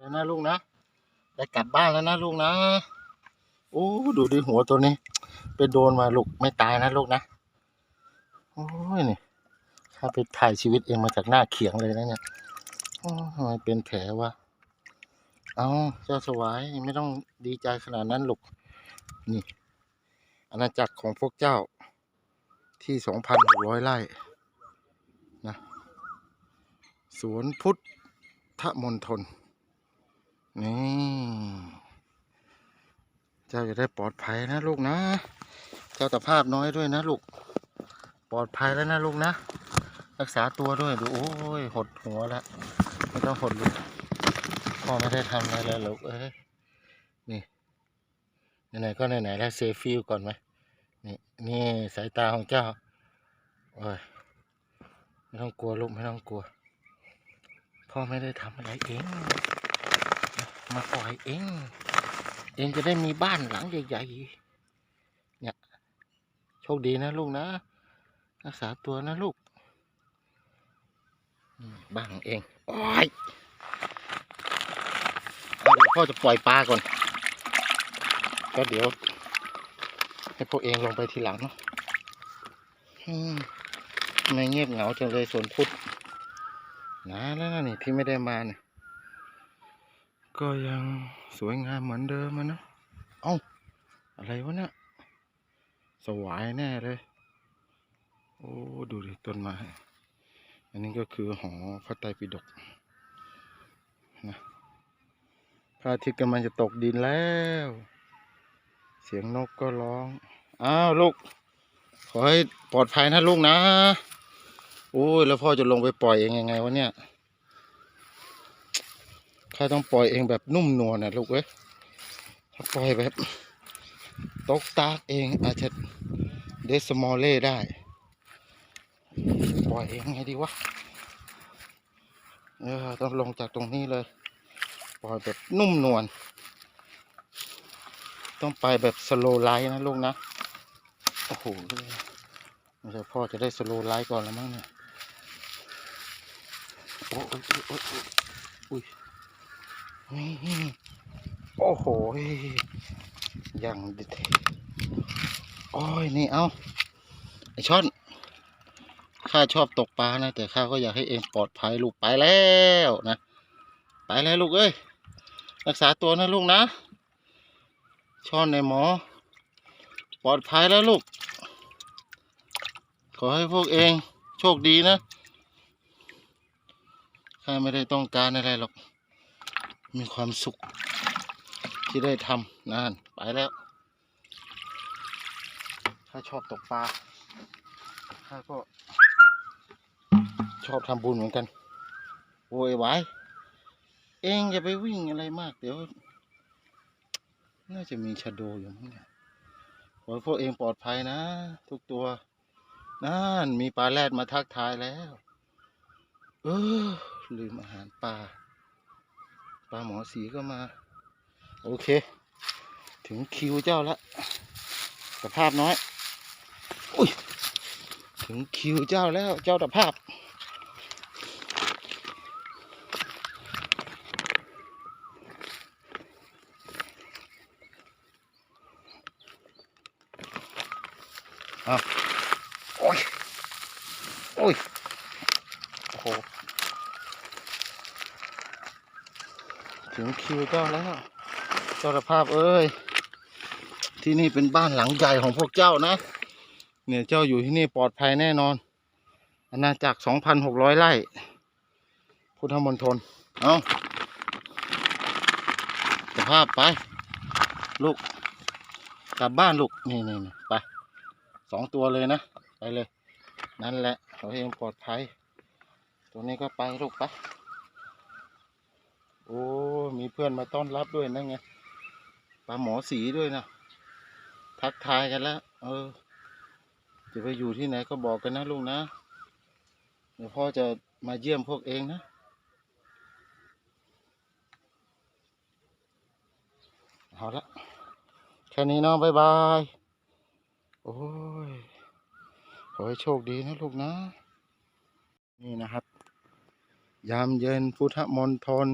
แล้วนะลูกนะได้กลับบ้านแล้วนะลูกนะโอ้ดูดิหัวตัวนี้ ไปโดนมาลูกไม่ตายนะลูกนะโอ้ยนี่ถ้าไปถ่ายชีวิตเองมาจากหน้าเขียงเลยนะเนี่ยโอ้ทำไมเป็นแผลวะเอาเจ้าสวายไม่ต้องดีใจขนาดนั้นลูกนี่อาณาจักรของพวกเจ้าที่สองพันหกร้อยไร่นะสวนพุทธมณฑล นี่ เจ้าจะได้ปลอดภัยนะลูกนะ เจ้าตะภาพน้อยด้วยนะลูก ปลอดภัยแล้วนะลูกนะ รักษาตัวด้วยดูโอ้ยหดหัวแล้วไม่ต้องหดลูกพ่อไม่ได้ทำอะไรเลยลูกเอ้ยนี่ไหนๆก็ไหนๆแล้วเซฟฟิลก่อนไหมนี่นี่สายตาของเจ้าโอ้ยไม่ต้องกลัวลูกไม่ต้องกลัว พ่อไม่ได้ทำอะไรเอง มาปล่อยเอง เองจะได้มีบ้านหลังใหญ่ๆ เนี่ย โชคดีนะลูกนะ รักษาตัวนะลูก บ้านของเอง โอ้ยพ่อจะปล่อยปลาก่อน ก็เดี๋ยว ให้พวกเองลงไปทีหลังเนาะไม่เงียบเหงาจังเลยสวนพุทธนานแล้วนนี่ที่ไม่ได้มาเนี่ย ก็ยังสวยงามเหมือนเดิมอะเนอะเอ้า อะไรวะเนี่ย สวายแน่เลย โอ้ ดูดิต้นไม้ อันนี้ก็คือหอพระไตรปิฎกนะ พระอาทิตย์กำลังจะตกดินแล้ว เสียงนกก็ร้อง อ้าวลูก ขอให้ปลอดภัยนะลูกนะ โอ้ยแล้วพ่อจะลงไปปล่อยเองยังไงวะเนี่ย ข้าต้องปล่อยเองแบบนุ่มนวลนะลูกเอ้ยถ้าปล่อยแบบตกตากเองอาจจะเดสมอลเล่ได้ ปล่อยเองไงดีวะเออต้องลงจากตรงนี้เลย ปล่อยแบบนุ่มนวลต้องไปแบบสโลไลท์นะลูกนะ โอ้โหไม่ใช่พ่อจะได้สโลไลท์ก่อนแล้วมั้งเนี่ยโอ้ยโอ้ยโอ้ยโอ้ย นี่โอ้โหอย่างดิเทโอ้ยนี่เอาไอช่อนข้าชอบตกปลานะ แต่ข้าก็อยากให้เองปลอดภัยลูกไปแล้วนะ ไปแล้วลูกเอ้ยรักษาตัวนะลูกนะ ช่อนในหมอ ปลอดภัยแล้วลูก ขอให้พวกเองโชคดีนะข้าไม่ได้ต้องการอะไรหรอก มีความสุขที่ได้ทำนานไปแล้ว ถ้าชอบตกปลาข้าก็ ชอบทำบุญเหมือนกันโวยไว้เองอย่าไปวิ่งอะไรมาก เดี๋ยว น่าจะมีชะโดอยู่มั้งเนี่ยขอให้พวกเองปลอดภัยนะ ทุกตัวนั่นมีปลาแรดมาทักทายแล้ว เออลืมอาหารปลา ปลาหมอสีก็มา โอเค ถึงคิวเจ้าละสภาพน้อยอุ้ยถึงคิวเจ้าแล้วเจ้าตะภาพเอาโอ้ยโอ้ยโอ้โห ถึงคิวเจ้าแล้วเจ้าตะภาพเอ้ย ที่นี่เป็นบ้านหลังใหญ่ของพวกเจ้านะ เนี่ยเจ้าอยู่ที่นี่ปลอดภัยแน่นอนอาณาจักรสองพันหกร้อยไร่ พุทธมณฑลเอาสภาพไปลูกกลับบ้านลูกนี่นี่นไปสองตัวเลยนะ ไปเลย นั่นแหละขอให้เองปลอดภัย ตัวนี้ก็ไปลูกไป โอ้ มีเพื่อนมาต้อนรับด้วยนั่นไง ปลาหมอสีด้วยนะ ทักทายกันแล้ว เออ จะไปอยู่ที่ไหนก็บอกกันนะลูกนะ เดี๋ยวพ่อจะมาเยี่ยมพวกเองนะ เอาละ แค่นี้น้องบายบาย โอ้ย ขอให้โชคดีนะลูกนะ นี่นะครับ ยามเย็นพุทธมณฑล